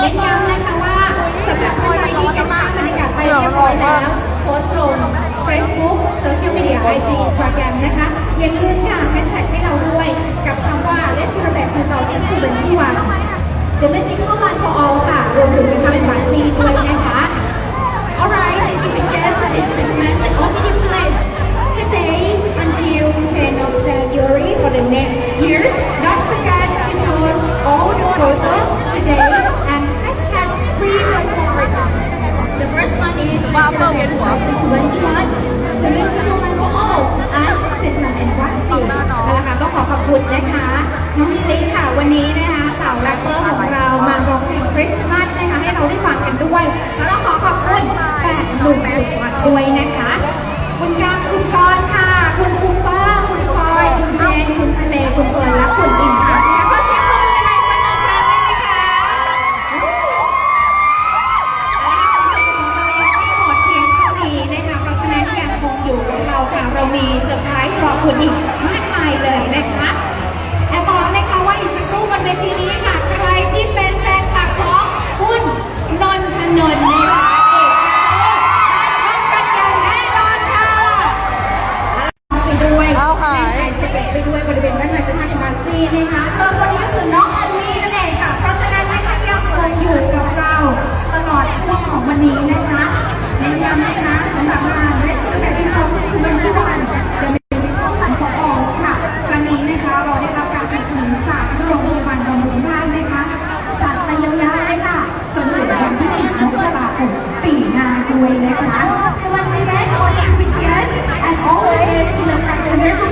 เน้นย้ำนะคะว่าสำหรับท่นใที่ก็บภาบรรยากาศไปเรียบร้อยแล้วโพสต์ลง Facebook โซเชียลมีเดียไอจีอินสตาแกรมนะคะ อย่าลืมค่ะแฮชแท็กให้เราด้วยกับคำว่า Let's Celebrate 2021 The Magical One นพ่ All ค่ะ รวมถึงจะทำเป็นบาร์ซีด้วยนะคะ Alright, thank you for guests, ladies and gentlemen, and all media plans today until 10 of January for the one is Wow, yes, wow. 2021. The musical one for all at Central and Brazil. เอาละค่ะต้องขอขอบคุณนะคะ น้องมิลิค่ะ วันนี้นะคะสาวแรปเปอร์ของเรามาร้องเพลงคริสต์มาสนะคะให้เราได้ฟังกันด้วย แล้วขอขอบคุณแปดหนุ่มสุดฮอตด้วยนะคะ คุณอีกมากมายเลยนะคะแอบบอกนะคะว่าอีกสักครู่บนเวทีนี้ค่ะใครที่เป็นแฟนคลับของคุณนนทนนท์นะคะเอกพบกันอย่างแน่นอนค่ะไปด้วยเอาหายในไอซ์เก็ตไปด้วยบริเวณด้านในเซ็นทรัลมาร์ซี่นะคะเออคนนี้ก็คือน้องอลีนั่นเอง ด้วยนะคะสวัสดีและขอให้ทุกท่าน and always in the present who come to